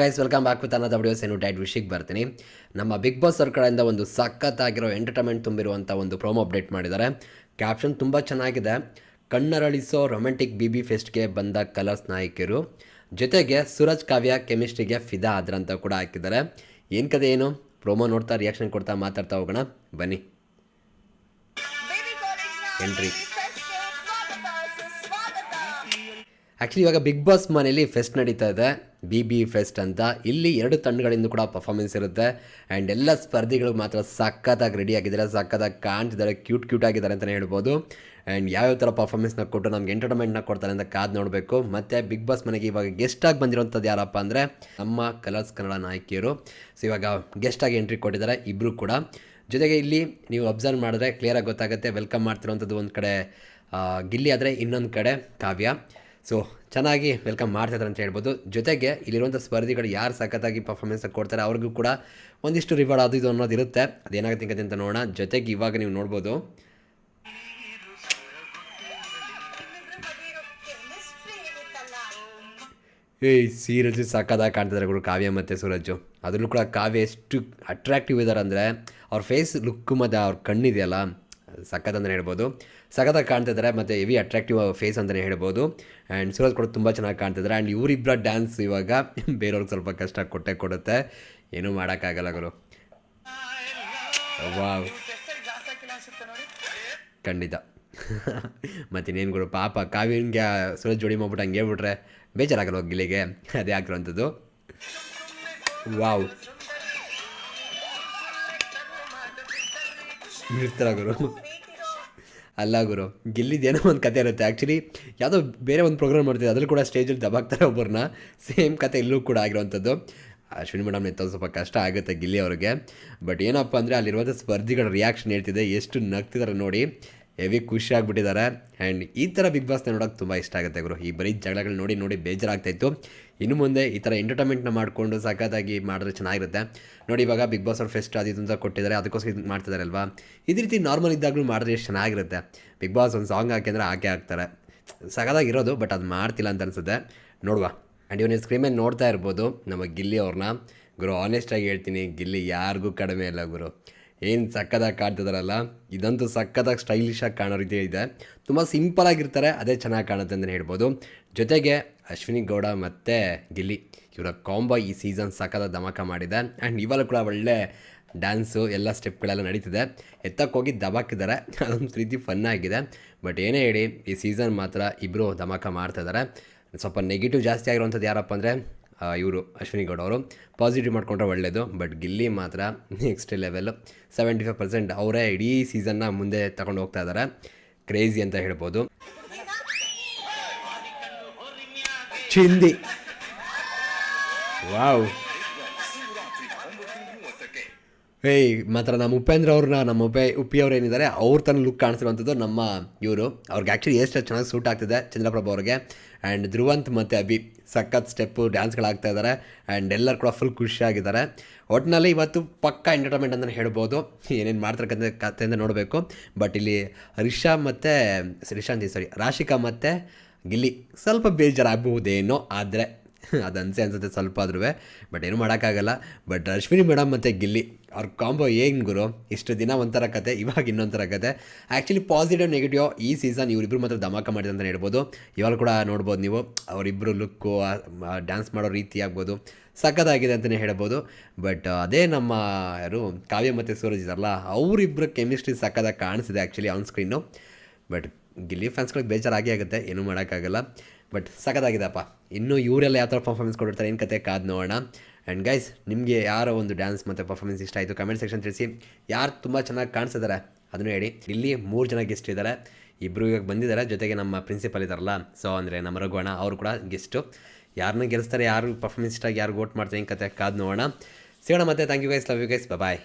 Guys welcome back with ಅನ್ನದ videos ಏನು diet ವಿಷಯಕ್ಕೆ ಬರ್ತೀನಿ. ನಮ್ಮ ಬಿಗ್ ಬಾಸ್ ಅವ್ರ ಕಡೆಯಿಂದ ಒಂದು ಸಖತ್ತಾಗಿರೋ ಎಂಟರ್ಟೈನ್ಮೆಂಟ್ ತುಂಬಿರುವಂಥ ಒಂದು ಪ್ರೋಮೋ ಅಪ್ಡೇಟ್ ಮಾಡಿದ್ದಾರೆ. ಕ್ಯಾಪ್ಷನ್ ತುಂಬ ಚೆನ್ನಾಗಿದೆ. ಕಣ್ಣರಳಿಸೋ ರೊಮ್ಯಾಂಟಿಕ್ ಬಿ ಬಿ ಫೆಸ್ಟ್ಗೆ ಬಂದ ಕಲರ್ಸ್ ನಾಯಕಿಯರು ಜೊತೆಗೆ ಸೂರಜ್ ಕಾವ್ಯ ಕೆಮಿಸ್ಟ್ರಿಗೆ ಫಿದಾ ಆದ್ರಂತ ಕೂಡ ಹಾಕಿದ್ದಾರೆ. ಏನು ಕತೆ ಏನು? ಪ್ರೋಮೋ ನೋಡ್ತಾ ರಿಯಾಕ್ಷನ್ ಕೊಡ್ತಾ ಮಾತಾಡ್ತಾ ಹೋಗೋಣ. ಬನ್ನಿ. Entry. ಆ್ಯಕ್ಚುಲಿ ಇವಾಗ ಬಿಗ್ ಬಾಸ್ ಮನೇಲಿ ಫೆಸ್ಟ್ ನಡೀತಾ ಇದೆ. ಬಿ ಬಿ ಫೆಸ್ಟ್ ಅಂತ. ಇಲ್ಲಿ ಎರಡು ತಂಡಗಳಿಂದ ಕೂಡ ಪರ್ಫಾರ್ಮೆನ್ಸ್ ಇರುತ್ತೆ. ಆ್ಯಂಡ್ ಎಲ್ಲ ಸ್ಪರ್ಧಿಗಳು ಮಾತ್ರ ಸಖತ್ತಾಗಿ ರೆಡಿ ಆಗಿದ್ದಾರೆ. ಸಖತ್ತಾಗಿ ಕಾಣ್ತಿದ್ದಾರೆ. ಕ್ಯೂಟ್ ಕ್ಯೂಟ್ ಆಗಿದ್ದಾರೆ ಅಂತಲೇ ಹೇಳ್ಬೋದು. ಆ್ಯಂಡ್ ಯಾವ್ಯಾವ ಥರ ಪರ್ಫಾರ್ಮೆನ್ಸ್ನ ಕೊಟ್ಟು ನಮ್ಗೆ ಎಂಟರ್ಟೈನ್ಮೆಂಟ್ನ ಕೊಡ್ತಾರೆ ಅಂತ ಕಾದು ನೋಡಬೇಕು. ಮತ್ತು ಬಿಗ್ ಬಾಸ್ ಮನೆಗೆ ಇವಾಗ ಗೆಸ್ಟಾಗಿ ಬಂದಿರೋಂಥದ್ದು ಯಾರಪ್ಪ ಅಂದರೆ ನಮ್ಮ ಕಲರ್ಸ್ ಕನ್ನಡ ನಾಯಕಿಯರು. ಸೊ ಇವಾಗ ಗೆಸ್ಟಾಗಿ ಎಂಟ್ರಿ ಕೊಟ್ಟಿದ್ದಾರೆ ಇಬ್ಬರು ಕೂಡ. ಜೊತೆಗೆ ಇಲ್ಲಿ ನೀವು ಅಬ್ಸರ್ವ್ ಮಾಡಿದ್ರೆ ಕ್ಲಿಯರಾಗಿ ಗೊತ್ತಾಗುತ್ತೆ. ವೆಲ್ಕಮ್ ಮಾಡ್ತಿರೋವಂಥದ್ದು ಒಂದು ಕಡೆ ಗಿಲ್ಲಿ ಆದರೆ ಇನ್ನೊಂದು ಕಡೆ ಕಾವ್ಯ. ಸೊ ಚೆನ್ನಾಗಿ ವೆಲ್ಕಮ್ ಮಾಡ್ತಿದ್ದಾರೆ ಅಂತ ಹೇಳ್ಬೋದು. ಜೊತೆಗೆ ಇಲ್ಲಿರುವಂಥ ಸ್ಪರ್ಧಿಗಳು ಯಾರು ಸಖತ್ತಾಗಿ ಪರ್ಫಾರ್ಮೆನ್ಸ್ ಕೊಡ್ತಾರೆ ಅವ್ರಿಗೂ ಕೂಡ ಒಂದಿಷ್ಟು ರಿವಾರ್ಡ್ ಅದು ಇದು ಅನ್ನೋದು ಇರುತ್ತೆ. ಅದೇನಾಗುತ್ತೆ ಅಂತ ನೋಡೋಣ. ಜೊತೆಗೆ ಇವಾಗ ನೀವು ನೋಡ್ಬೋದು. ಏಯ್ ಸೀರಿಯಸ್ಲಿ ಸಕ್ಕದಾಗಿ ಕಾಣ್ತಿದ್ದಾರೆ ಗುರು ಕಾವ್ಯ ಮತ್ತು ಸೂರಜು. ಅದರಲ್ಲೂ ಕೂಡ ಕಾವ್ಯ ಎಷ್ಟು ಅಟ್ರಾಕ್ಟಿವ್ ಇದ್ದಾರೆ ಅಂದರೆ ಅವ್ರ ಫೇಸ್ ಲುಕ್ ಮತ್ತು ಅವ್ರ ಕಣ್ಣಿದೆಯಲ್ಲ. ಸಖತ್ ಅಂತಲೇ ಹೇಳ್ಬೋದು. ಸಖತ್ತಾಗಿ ಕಾಣ್ತಿದ್ದಾರೆ ಮತ್ತು ಹೆವಿ ಅಟ್ರಾಕ್ಟಿವ್ ಫೇಸ್ ಅಂತಲೇ ಹೇಳ್ಬೋದು. ಆ್ಯಂಡ್ ಸೂರಜ್ ಕೂಡ ತುಂಬ ಚೆನ್ನಾಗಿ ಕಾಣ್ತಿದ್ದಾರೆ ಆ್ಯಂಡ್ ಇವರಿಬ್ಬರ ಡ್ಯಾನ್ಸ್ ಇವಾಗ ಬೇರೆಯವ್ರಿಗೆ ಸ್ವಲ್ಪ ಕಷ್ಟ ಕೊಟ್ಟೆ ಕೊಡುತ್ತೆ. ಏನೂ ಮಾಡೋಕ್ಕಾಗಲ್ಲ ಗುರು. ವಾವ್ ಖಂಡಿತ. ಮತ್ತಿನ್ನೇನು ಗುರು, ಪಾಪ ಕಾವ್ಯನ್ಗೆ ಸೂರಜ್ ಜೋಡಿ ಮಾಡ್ಬಿಟ್ಟು ಹಂಗೆ ಹೇಳ್ಬಿಟ್ರೆ ಬೇಜಾರಾಗಲ್ಲ ಗಿಲಿಗೆ ಅದೇ ಆಗಿರೋಂಥದ್ದು ವಾವ್ ಇರ್ತಾರ ಗುರು? ಅಲ್ಲ ಗುರು ಗೆಲ್ಲಿದ್ದೇನೋ ಒಂದು ಕತೆ ಇರುತ್ತೆ. ಆ್ಯಕ್ಚುಲಿ ಯಾವುದೋ ಬೇರೆ ಒಂದು ಪ್ರೋಗ್ರಾಮ್ ಮಾಡ್ತಿದ್ದೆ, ಅದರಲ್ಲಿ ಕೂಡ ಸ್ಟೇಜಲ್ಲಿ ದಬಾಕ್ತಾರೆ ಒಬ್ಬರನ್ನ ಸೇಮ್ ಕತೆ ಇಲ್ಲೂ ಕೂಡ ಆಗಿರುವಂಥದ್ದು. ಅಶ್ವಿನಿ ಮೇಡಮ್ ಎತ್ತೋದು ಸ್ವಲ್ಪ ಕಷ್ಟ ಆಗುತ್ತೆ ಗಿಲ್ಲಿ ಅವ್ರಿಗೆ. ಬಟ್ ಏನಪ್ಪ ಅಂದರೆ ಅಲ್ಲಿರುವಂಥ ಸ್ಪರ್ಧಿಗಳ ರಿಯಾಕ್ಷನ್ ಹೇಳ್ತಿದೆ. ಎಷ್ಟು ನಗ್ತಿದ್ದಾರೆ ನೋಡಿ. ಹೆವಿ ಖುಷಿ ಆಗಿಬಿಟ್ಟಿದ್ದಾರೆ. ಆ್ಯಂಡ್ ಈ ಥರ ಬಿಗ್ ಬಾಸ್ನ ನೋಡೋಕೆ ತುಂಬ ಇಷ್ಟ ಆಗುತ್ತೆ ಗುರು. ಈ ಬರೀ ಜಗಳಗಳು ನೋಡಿ ನೋಡಿ ಬೇಜಾರಾಗ್ತಾಯಿತ್ತು ಇನ್ನು ಮುಂದೆ ಈ ಥರ ಎಂಟರ್ಟೈನ್ಮೆಂಟ್ನ ಮಾಡಿಕೊಂಡು ಸಖತ್ತಾಗಿ ಮಾಡಿದ್ರೆ ಚೆನ್ನಾಗಿರುತ್ತೆ. ನೋಡಿ, ಇವಾಗ ಬಿಗ್ ಬಾಸ್ ಅವ್ರ ಫೆಸ್ಟ್ ಅದು ಅಂತ ಕೊಟ್ಟಿದ್ದಾರೆ. ಅದಕ್ಕೋಸ್ಕರ ಇದು ಮಾಡ್ತಿದ್ದಾರೆ ಅಲ್ವಾ? ಇದೇ ರೀತಿ ನಾರ್ಮಲ್ ಇದ್ದಾಗಲೂ ಮಾಡಿದ್ರೆ ಎಷ್ಟು ಚೆನ್ನಾಗಿರುತ್ತೆ. ಬಿಗ್ ಬಾಸ್ ಒಂದು ಸಾಂಗ್ ಹಾಕಿದ್ರೆ ಹಾಕೇ ಹಾಕ್ತಾರೆ. ಸಖತ್ತಾಗಿರೋದು ಬಟ್ ಅದು ಮಾಡ್ತಿಲ್ಲ ಅಂತ ಅನಿಸುತ್ತೆ. ನೋಡುವ. ಆ್ಯಂಡ್ ಇವನು ಸ್ಕ್ರೀನ್ ನೋಡ್ತಾ ಇರ್ಬೋದು ನಮ್ಮ ಗಿಲ್ಲಿ ಅವ್ರನ್ನ ಗುರು ಆನೆಸ್ಟಾಗಿ ಹೇಳ್ತೀನಿ, ಗಿಲ್ಲಿ ಯಾರಿಗೂ ಕಡಿಮೆ ಇಲ್ಲ ಗುರು. ಏನು ಸಕ್ಕದಾಗಿ ಕಾಣ್ತಿದಾರಲ್ಲ? ಇದಂತೂ ಸಕ್ಕದಾಗಿ ಸ್ಟೈಲಿಶಾಗಿ ಕಾಣೋ ರೀತಿ ಇದೆ. ತುಂಬ ಸಿಂಪಲಾಗಿರ್ತಾರೆ ಅದೇ ಚೆನ್ನಾಗಿ ಕಾಣುತ್ತೆ ಅಂತಲೇ ಹೇಳ್ಬೋದು. ಜೊತೆಗೆ ಅಶ್ವಿನಿ ಗೌಡ ಮತ್ತು ಗಿಲ್ಲಿ, ಇವರ ಕಾಂಬೋ ಈ ಸೀಸನ್ ಸಕ್ಕದ ಧಮಾಕ ಮಾಡಿದೆ. ಆ್ಯಂಡ್ ಇವಾಗ ಕೂಡ ಒಳ್ಳೆ ಡ್ಯಾನ್ಸು ಎಲ್ಲ ಸ್ಟೆಪ್ಗಳೆಲ್ಲ ನಡೀತಿದೆ. ಎತ್ತಕ್ಕೆ ಹೋಗಿ ದಬಾಕಿದ್ದಾರೆ. ಅದೊಂದು ರೀತಿ ಫನ್ ಆಗಿದೆ. ಬಟ್ ಏನೇ ಹೇಳಿ, ಈ ಸೀಸನ್ ಮಾತ್ರ ಇಬ್ಬರು ಧಮಾಕ ಮಾಡ್ತಿದ್ದಾರೆ ಸ್ವಲ್ಪ ನೆಗೆಟಿವ್ ಜಾಸ್ತಿ ಆಗಿರುವಂಥದ್ದು ಯಾರಪ್ಪ ಅಂದರೆ ಇವರು ಅಶ್ವಿನಿ ಗೌಡ ಅವರು ಪಾಸಿಟಿವ್ ಮಾಡ್ಕೊಂಡ್ರೆ ಒಳ್ಳೆಯದು ಬಟ್ ಗಿಲ್ಲಿ ಮಾತ್ರ next level seventy five percent ಅವರೇ ಇಡೀ ಸೀಸನ್ನ ಮುಂದೆ ತಗೊಂಡು ಹೋಗ್ತಾ ಇದ್ದಾರೆ ಕ್ರೇಜಿ ಅಂತ ಹೇಳ್ಬೋದು. ಚಿಂದಿ. ವಾವ್ ಏಯ್ ಮಾತ್ರ ನಮ್ಮ ಉಪೇಂದ್ರ ಅವ್ರನ್ನ ನಮ್ಮ ಉಪೇ, ಉಪ್ಪಿ ಅವ್ರು ಏನಿದ್ದಾರೆ ಅವ್ರ ತನ್ನ ಲುಕ್ ಕಾಣಿಸಿರುವಂಥದ್ದು ನಮ್ಮ ಇವರು. ಅವ್ರಿಗೆ ಆ್ಯಕ್ಚುಲಿ ಎಷ್ಟು ಚೆನ್ನಾಗಿ ಸೂಟ್ ಆಗ್ತಿದೆ ಚಂದ್ರಪ್ರಭು ಅವ್ರಿಗೆ. ಆ್ಯಂಡ್ ಧ್ರುವಂತ್ ಮತ್ತು ಅಭಿ, ಸಖತ್ ಸ್ಟೆಪ್ಪು ಡ್ಯಾನ್ಸ್ಗಳಾಗ್ತಾ ಇದ್ದಾರೆ ಆ್ಯಂಡ್ ಎಲ್ಲರೂ ಕೂಡ ಫುಲ್ ಖುಷಿಯಾಗಿದ್ದಾರೆ ಒಟ್ಟಿನಲ್ಲಿ ಇವತ್ತು ಪಕ್ಕ ಎಂಟರ್ಟೈನ್ಮೆಂಟ್ ಅಂತಲೇ ಹೇಳ್ಬೋದು. ಏನೇನು ಮಾಡ್ತಕ್ಕಂಥ ಕಥೆಯಿಂದ ನೋಡಬೇಕು. ಬಟ್ ಇಲ್ಲಿ ರಿಷಾ ಮತ್ತು ರಿಷಾಂತಿ ಸಾರಿ ರಾಶಿಕಾ ಮತ್ತು ಗಿಲ್ಲಿ ಸ್ವಲ್ಪ ಬೇಜಾರಾಗಬಹುದೇನೋ, ಆದರೆ ಅದು ಅನಿಸೆ ಅನ್ಸುತ್ತೆ ಸ್ವಲ್ಪ ಆದ್ರೂ ಬಟ್ ಏನು ಮಾಡೋಕ್ಕಾಗಲ್ಲ. ಬಟ್ ಅಶ್ವಿನಿ ಮೇಡಮ್ ಮತ್ತು ಗಿಲ್ಲಿ ಅವ್ರ ಕಾಂಬೋ ಏನು ಗುರು? ಇಷ್ಟು ದಿನ ಒಂಥರ ಕತೆ, ಇವಾಗ ಇನ್ನೊಂಥರ ಕತೆ. ಆ್ಯಕ್ಚುಲಿ ಪಾಸಿಟಿವ್ ನೆಗೆಟಿವ್ ಈ ಸೀಸನ್ ಇವರಿಬ್ಬರು ಮಾತ್ರ ಧಮಾಕ ಮಾಡಿದೆ ಅಂತಲೇ ಹೇಳ್ಬೋದು. ಇವಾಗ ಕೂಡ ನೋಡ್ಬೋದು ನೀವು ಅವರಿಬ್ಬರು ಲುಕ್ಕು ಡ್ಯಾನ್ಸ್ ಮಾಡೋ ರೀತಿ ಆಗ್ಬೋದು. ಸಖತ್ತಾಗಿದೆ ಅಂತಲೇ ಹೇಳ್ಬೋದು. ಬಟ್ ಅದೇ ನಮ್ಮ ಯಾರು, ಕಾವ್ಯ ಮತ್ತು ಸೂರಜ್ ಇದಾರಲ್ಲ ಅವರಿಬ್ಬರು ಕೆಮಿಸ್ಟ್ರಿ ಸಖತ್ತಾಗಿ ಕಾಣಿಸಿದೆ actually on screen but Gilli ಫ್ಯಾನ್ಸ್ಗಳಿಗೆ ಬೇಜಾರಾಗಿ ಆಗುತ್ತೆ, ಏನೂ ಮಾಡೋಕ್ಕಾಗಲ್ಲ. ಬಟ್ ಸಖತ್ತಾಗಿದೆಪ್ಪ ಇನ್ನೂ ಇವರೆಲ್ಲ ಯಾವ ಥರ ಪರ್ಫಾರ್ಮೆನ್ಸ್ ಕೊಟ್ಟಿರ್ತಾರೆ, ಏನು ಕತೆ ಕಾದ್ ನೋಡೋಣ. ಆ್ಯಂಡ್ ಗೈಸ್ ನಿಮಗೆ ಯಾರೋ ಒಂದು ಡ್ಯಾನ್ಸ್ ಮತ್ತು ಪರ್ಫಾರ್ಮೆನ್ಸ್ ಇಷ್ಟ ಆಯಿತು ಕಮೆಂಟ್ ಸೆಕ್ಷನ್ ತಿಳಿಸಿ. ಯಾರು ತುಂಬ ಚೆನ್ನಾಗಿ ಕಾಣಿಸಿದ್ದಾರೆ ಅದನ್ನು ಹೇಳಿ. ಇಲ್ಲಿ ಮೂರು ಜನ ಗೆಸ್ಟ್ ಇದ್ದಾರೆ ಇಬ್ಬರು ಇವಾಗ ಬಂದಿದ್ದಾರೆ ಜೊತೆಗೆ ನಮ್ಮ ಪ್ರಿನ್ಸಿಪಲ್ ಇದ್ದಾರಲ್ಲ ಸೊ ಅಂದರೆ ನಮ್ಮ ರಘುವಣ ಅವರು ಕೂಡ ಗೆಸ್ಟು ಯಾರನ್ನ ಗೆಲ್ಲಿಸ್ತಾರೆ ಯಾರು ಪರ್ಫಾರ್ಮೆನ್ಸ್ ಇಷ್ಟ ಯಾರು ವೋಟ್ ಮಾಡ್ತಾರೆ ಹಿಂಗೆ ಕತೆ ಕಾದು ನೋಡೋಣ. ಸಿಗೋಣ ಮತ್ತೆ. Thank you guys love you guys bye